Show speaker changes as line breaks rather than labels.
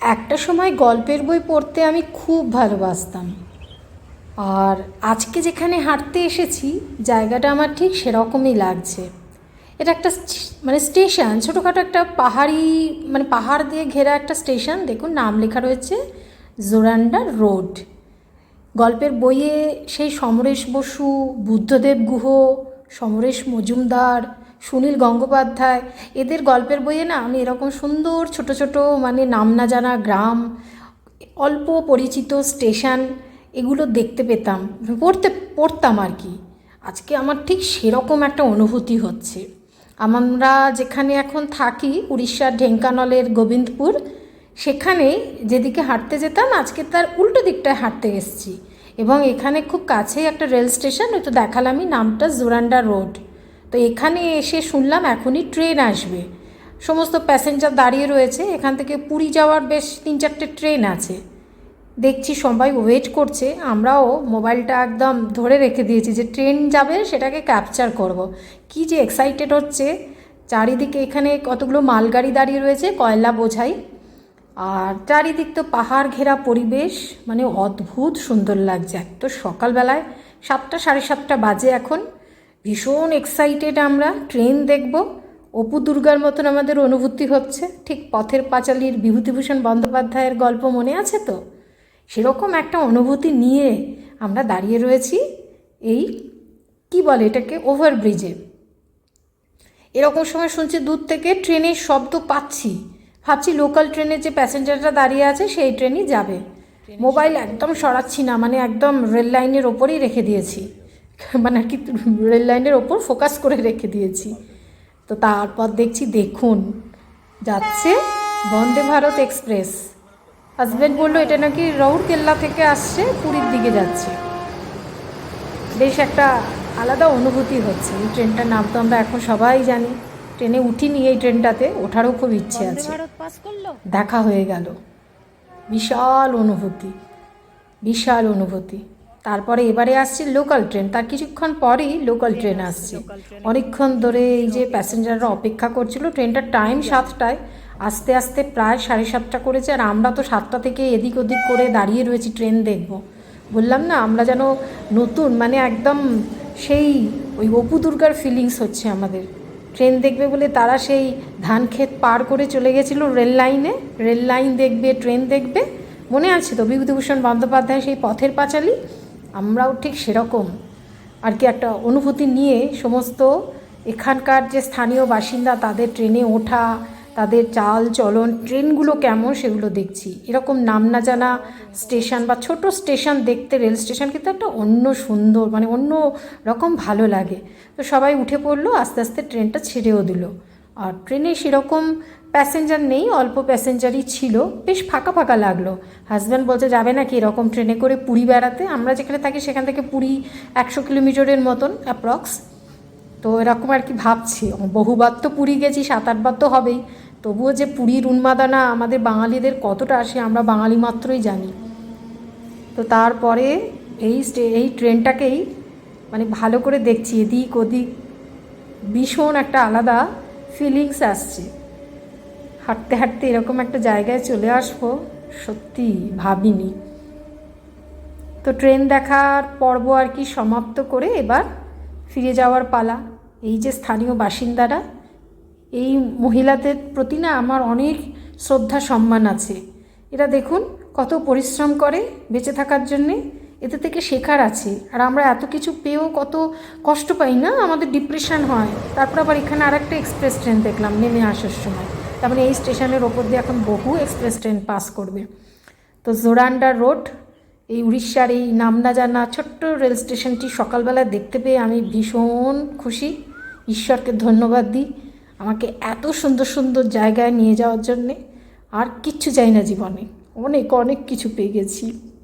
একটা সময় গল্পের বই পড়তে আমি খুব ভালোবাসতাম। আর আজকে যেখানে হাঁটতে এসেছি, জায়গাটা আমার ঠিক সেরকমই লাগছে। এটা একটা মানে স্টেশন, ছোটোখাটো একটা পাহাড়ি মানে পাহাড় দিয়ে ঘেরা একটা স্টেশন। দেখুন, নাম লেখা রয়েছে, জোরান্ডা রোড। গল্পের বইয়ে সেই সমরেশ বসু, বুদ্ধদেব গুহ, সমরেশ মজুমদার সুনীল গঙ্গোপাধ্যায়। এদের গল্পের বইয়ে না আমি এরকম সুন্দর ছোট ছোট মানে নাম না জানা গ্রাম, অল্প পরিচিত স্টেশন এগুলো দেখতে পেতাম, পড়তে পড়তাম আর কি। আজকে আমার ঠিক সেরকম একটা অনুভূতি হচ্ছে। আমরা যেখানে এখন থাকি, উড়িষ্যার ঢেঙ্কানলের গোবিন্দপুর, সেখানে যেদিকে হাঁটতে যেতাম, আজকে তার উল্টো দিকটায় হাঁটতে এসেছি। এবং এখানে খুব কাছেই একটা রেল স্টেশন, ওই তো দেখালামই নামটা জোরান্ডা রোড। তো এখানে এসে শুনলাম এখনই ট্রেন আসবে। সমস্ত প্যাসেঞ্জার দাঁড়িয়ে রয়েছে, এখান থেকে পুরী যাওয়ার বেশ তিন চারটে ট্রেন আছে। দেখছি সবাই ওয়েট করছে, আমরাও মোবাইলটা একদম ধরে রেখে দিয়েছি যে ট্রেন যাবে সেটাকে ক্যাপচার করব। কি যে এক্সাইটেড হচ্ছে। চারিদিকে এখানে কতগুলো মালগাড়ি দাঁড়িয়ে রয়েছে, কয়লা বোঝাই। আর চারিদিক তো পাহাড় ঘেরা পরিবেশ মানে অদ্ভুত সুন্দর লাগছে। এক তো সকালবেলায় সাতটা সাড়ে সাতটা বাজে এখন। ভীষণ এক্সাইটেড আমরা ট্রেন দেখব। অপু দুর্গার মতন আমাদের অনুভূতি হচ্ছে ঠিক পথের পাঁচালীর বিভূতিভূষণ বন্দ্যোপাধ্যায়ের গল্প মনে আছে তো? সেরকম একটা অনুভূতি নিয়ে আমরা দাঁড়িয়ে রয়েছি এই কি বলে এটাকে ওভারব্রিজে এরকম সময় শুনছি দূর থেকে ট্রেনের শব্দ পাচ্ছি। ভাবছি লোকাল ট্রেনের যে প্যাসেঞ্জাররা দাঁড়িয়ে আছে সেই ট্রেনই যাবে। মোবাইল একদম সরাচ্ছি না মানে একদম রেল লাইনের ওপরেই রেখে দিয়েছি। মানে আর কি রেল লাইনের ওপর ফোকাস করে রেখে দিয়েছি। তো তারপর দেখছি দেখুন যাচ্ছে বন্দে ভারত এক্সপ্রেস। হাজব্যান্ড বলল এটা নাকি রৌরকেল্লা থেকে আসছে পুরীর দিকে যাচ্ছে। বেশ একটা আলাদা অনুভূতি হচ্ছে। এই ট্রেনটার নাম তো আমরা এখন সবাই জানি। ট্রেনে উঠিনি এই ট্রেনটাতে ওঠারও খুব ইচ্ছে আছে। দেখা হয়ে গেল। বিশাল অনুভূতি বিশাল অনুভূতি। তারপরে এবারে আসছে লোকাল ট্রেন তার কিছুক্ষণ পরেই লোকাল ট্রেন আসছে অনেকক্ষণ ধরে এই যে প্যাসেঞ্জাররা অপেক্ষা করছিল। ট্রেনটার টাইম সাতটায়। আস্তে আস্তে প্রায় সাড়ে সাতটা করেছে। আর আমরা তো সাতটা থেকে এদিক ওদিক করে দাঁড়িয়ে রয়েছি ট্রেন দেখব। বললাম না আমরা যেন নতুন মানে একদম সেই ওই অপু দুর্গার ফিলিংস হচ্ছে আমাদের। ট্রেন দেখবে বলে তারা সেই ধান ক্ষেত পার করে চলে গেছিল রেল লাইনে রেল লাইন দেখবে ট্রেন দেখবে। মনে আছে তো বিভূতিভূষণ বন্দ্যোপাধ্যায় সেই পথের পাঁচালী? আমরাও ঠিক সেরকম। আর কি একটা অনুভূতি নিয়ে সমস্ত এখানকার যে স্থানীয় বাসিন্দা, তাদের ট্রেনে ওঠা, তাদের চাল, চলন, ট্রেনগুলো কেমন সেগুলো দেখছি। এরকম নাম না জানা স্টেশন বা ছোট স্টেশন দেখতে, রেল স্টেশন কিন্তু একটা অন্য সুন্দর মানে অন্য রকম ভালো লাগে। তো সবাই উঠে পড়ল, আস্তে আস্তে ট্রেনটা ছেড়েও দিল। আর ট্রেনে সেরকম প্যাসেঞ্জার নেই, অল্প প্যাসেঞ্জারই ছিল। বেশ ফাঁকা ফাঁকা লাগল। হাজব্যান্ড বলছে, যাবে নাকি এরকম ট্রেনে করে পুরী বেড়াতে? আমরা যেখানে থাকি সেখান থেকে পুরী একশো কিলোমিটারের মতন অ্যাপ্রক্স তো এরকম আর কি ভাবছি। বহুবার তো পুরী গেছি সাত আটবার তো হবেই। তবুও যে পুরীর উন্মাদনা আমাদের বাঙালিদের কতটা আসে আমরা বাঙালি মাত্রই জানি। তো তারপরে এই এই ট্রেনটাকেই মানে ভালো করে দেখছি। এদিক ওদিক ভীষণ একটা আলাদা ফিলিংস আসছে। হাঁটতে হাঁটতে এরকম একটা জায়গায় চলে আসব, সত্যি ভাবিনি। তো ট্রেন দেখার পর্ব আর কি সমাপ্ত করে এবার ফিরে যাওয়ার পালা। এই যে স্থানীয় বাসিন্দারা, এই মহিলাদের প্রতি না আমার অনেক শ্রদ্ধা সম্মান আছে। এরা দেখুন কত পরিশ্রম করে বেঁচে থাকার জন্যে এতে থেকে শেখার আছে। আর আমরা এত কিছু পেয়েও কত কষ্ট পাই না, আমাদের ডিপ্রেশন হয়। তারপর আবার এখানে আর একটা এক্সপ্রেস ট্রেন দেখলাম নেমে আসার সময়। তার মানে এই স্টেশনের ওপর দিয়ে এখন বহু এক্সপ্রেস ট্রেন পাস করবে। তো জোরান্ডা রোড এই উড়িষ্যার এই নাম না জানা ছোট্ট রেল স্টেশনটি সকালবেলা দেখতে পেয়ে আমি ভীষণ খুশি। ঈশ্বরকে ধন্যবাদ দিই আমাকে এত সুন্দর সুন্দর জায়গায় নিয়ে যাওয়ার জন্যে। আর কিচ্ছু চাই না জীবনে। অনেক অনেক কিছু পেয়ে গেছি।